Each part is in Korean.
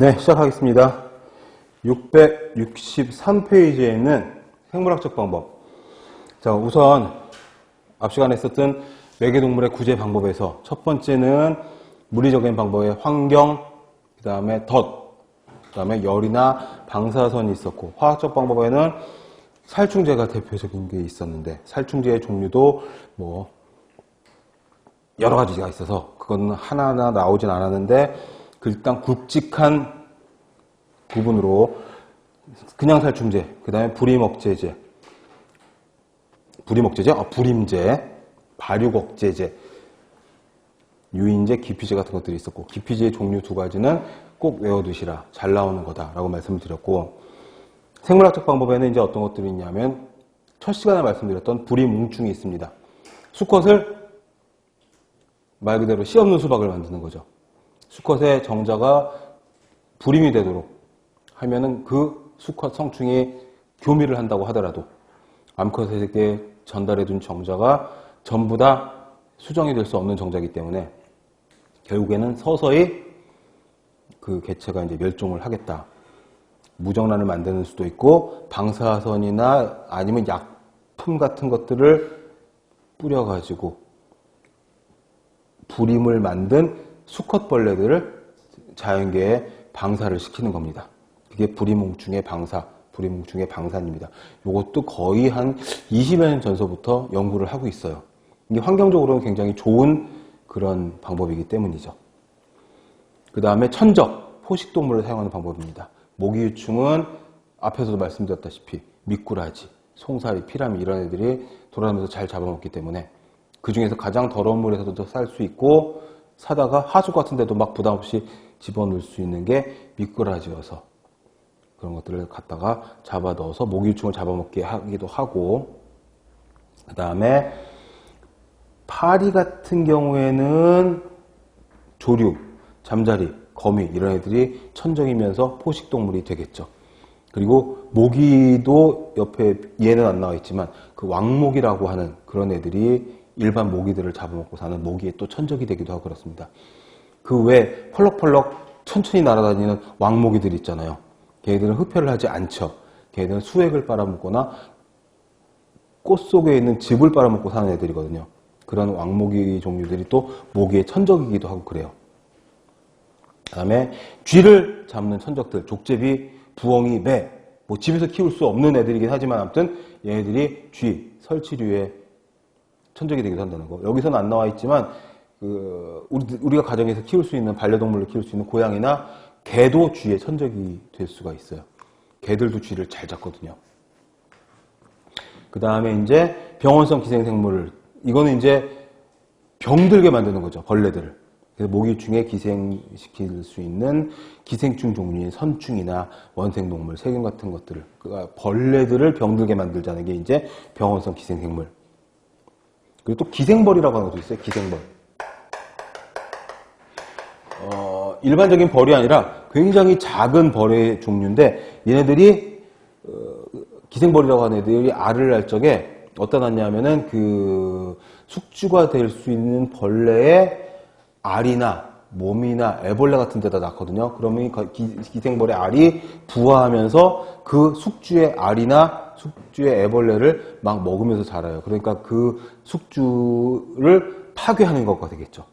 네, 시작하겠습니다. 663페이지에는 생물학적 방법. 자, 우선 앞 시간에 썼던 매개동물의 구제 방법에서 첫 번째는 물리적인 방법의 환경, 그 다음에 덫, 그 다음에 열이나 방사선이 있었고 화학적 방법에는 살충제가 대표적인 게 있었는데 살충제의 종류도 뭐 여러 가지가 있어서 그거는 하나하나 나오진 않았는데 그 일단 굵직한 부분으로 그냥 살충제, 그 다음에 불임억제제, 불임억제제, 아, 불임제, 발육억제제, 유인제, 기피제 같은 것들이 있었고 기피제의 종류 두 가지는 꼭 외워두시라. 잘 나오는 거다라고 말씀을 드렸고 생물학적 방법에는 이제 어떤 것들이 있냐면 첫 시간에 말씀드렸던 불임뭉충이 있습니다. 수컷을 말 그대로 씨 없는 수박을 만드는 거죠. 수컷의 정자가 불임이 되도록 하면은 그 수컷 성충이 교미를 한다고 하더라도 암컷에게 전달해둔 정자가 전부 다 수정이 될 수 없는 정자이기 때문에 결국에는 서서히 그 개체가 이제 멸종을 하겠다. 무정란을 만드는 수도 있고 방사선이나 아니면 약품 같은 것들을 뿌려가지고 불임을 만든 수컷벌레들을 자연계에 방사를 시키는 겁니다. 그게 불임뭉충의 방사, 불임뭉충의 방사입니다. 이것도 거의 한 20여 년 전서부터 연구를 하고 있어요. 이게 환경적으로는 굉장히 좋은 그런 방법이기 때문이죠. 그 다음에 천적, 포식동물을 사용하는 방법입니다. 모기유충은 앞에서도 말씀드렸다시피 미꾸라지, 송사리, 피라미 이런 애들이 돌아다니면서 잘 잡아먹기 때문에 그 중에서 가장 더러운 물에서도 살수 있고 사다가 하수 같은 데도 막 부담 없이 집어넣을 수 있는 게 미꾸라지여서 그런 것들을 갖다가 잡아 넣어서 모기유충을 잡아먹게 하기도 하고 그 다음에 파리 같은 경우에는 조류, 잠자리, 거미 이런 애들이 천적이면서 포식동물이 되겠죠. 그리고 모기도 옆에 얘는 안 나와 있지만 그 왕모기라고 하는 그런 애들이 일반 모기들을 잡아먹고 사는 모기의 또 천적이 되기도 하고 그렇습니다. 그외 펄럭펄럭 천천히 날아다니는 왕모기들 있잖아요. 걔들은 흡혈을 하지 않죠. 걔들은 수액을 빨아먹거나 꽃 속에 있는 즙을 빨아먹고 사는 애들이거든요. 그런 왕모기 종류들이 또 모기의 천적이기도 하고 그래요. 그 다음에 쥐를 잡는 천적들, 족제비, 부엉이, 매, 뭐 집에서 키울 수 없는 애들이긴 하지만 아무튼 얘네들이 쥐, 설치류의 천적이 되기도 한다는 거. 여기서는 안 나와 있지만 그 우리, 가 가정에서 키울 수 있는 반려동물을 키울 수 있는 고양이나 개도 쥐의 천적이 될 수가 있어요. 개들도 쥐를 잘 잡거든요. 그 다음에 이제 병원성 기생생물을 이거는 이제 병들게 만드는 거죠. 벌레들을. 그래서 모기충에 기생시킬 수 있는 기생충 종류인 선충이나 원생동물, 세균 같은 것들을 그러니까 벌레들을 병들게 만들자는 게 이제 병원성 기생생물. 그리고 또 기생벌이라고 하는 것도 있어요. 기생벌. 어, 일반적인 벌이 아니라 굉장히 작은 벌의 종류인데 얘네들이 어, 기생벌이라고 하는 애들이 알을 낳을 적에 어디다 놨냐면은 그 숙주가 될 수 있는 벌레의 알이나 몸이나 애벌레 같은 데다 낳거든요. 그러면 기생벌의 알이 부화하면서 그 숙주의 알이나 숙주의 애벌레를 막 먹으면서 자라요. 그러니까 그 숙주를 파괴하는 것과 되겠죠.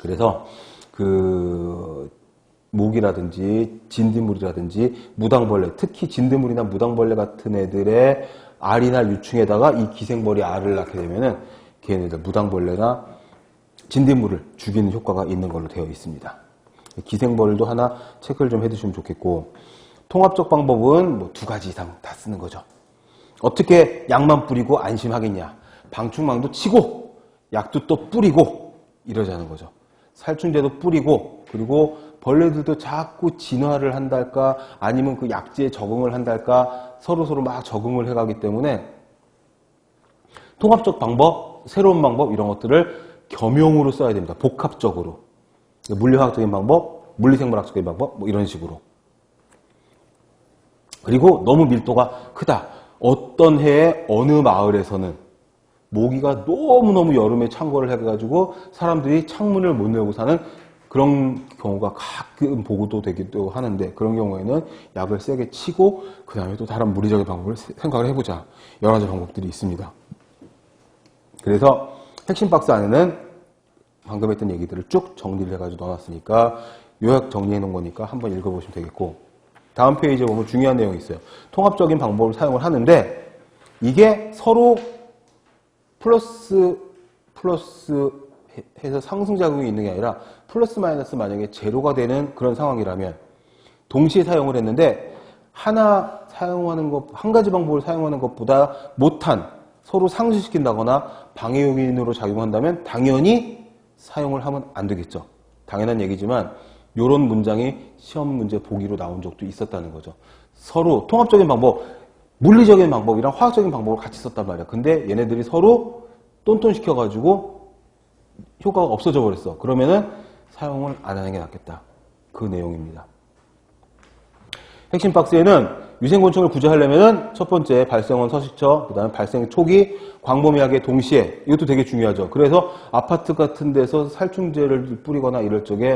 그래서 그 모기라든지 진드물이라든지 무당벌레, 특히 진드물이나 무당벌레 같은 애들의 알이나 유충에다가 이 기생벌이 알을 낳게 되면은 걔네들 무당벌레나 진딧물을 죽이는 효과가 있는 걸로 되어 있습니다. 기생벌도 하나 체크를 좀 해두시면 좋겠고 통합적 방법은 뭐 두 가지 이상 다 쓰는 거죠. 어떻게 약만 뿌리고 안심하겠냐. 방충망도 치고 약도 또 뿌리고 이러자는 거죠. 살충제도 뿌리고 그리고 벌레들도 자꾸 진화를 한달까 아니면 그 약제에 적응을 한달까 서로서로 막 적응을 해가기 때문에 통합적 방법, 새로운 방법 이런 것들을 겸용으로 써야 됩니다. 복합적으로. 물리화학적인 방법, 물리생물학적인 방법, 뭐 이런 식으로. 그리고 너무 밀도가 크다. 어떤 해에 어느 마을에서는 모기가 너무너무 여름에 창궐을 해가지고 사람들이 창문을 못 열고 사는 그런 경우가 가끔 보고도 되기도 하는데 그런 경우에는 약을 세게 치고 그 다음에 또 다른 물리적인 방법을 세- 생각을 해보자 여러 가지 방법들이 있습니다. 그래서 핵심 박스 안에는 방금 했던 얘기들을 쭉 정리를 해가지고 넣어놨으니까 요약 정리해 놓은 거니까 한번 읽어보시면 되겠고 다음 페이지에 보면 중요한 내용이 있어요. 통합적인 방법을 사용을 하는데 이게 서로 플러스 플러스 해- 해서 상승 작용이 있는 게 아니라 플러스 마이너스 만약에 제로가 되는 그런 상황이라면 동시에 사용을 했는데 하나 사용하는 것, 한 가지 방법을 사용하는 것보다 못한 서로 상쇄시킨다거나 방해 요인으로 작용한다면 당연히 사용을 하면 안 되겠죠. 당연한 얘기지만 이런 문장이 시험 문제 보기로 나온 적도 있었다는 거죠. 서로 통합적인 방법, 물리적인 방법이랑 화학적인 방법을 같이 썼단 말이야. 근데 얘네들이 서로 똔똔시켜가지고 효과가 없어져 버렸어. 그러면은 사용을 안 하는 게 낫겠다. 그 내용입니다. 핵심 박스에는 위생곤충을 구제하려면은 첫 번째 발생원 서식처, 그 다음에 발생 초기, 광범위하게 동시에 이것도 되게 중요하죠. 그래서 아파트 같은 데서 살충제를 뿌리거나 이럴 적에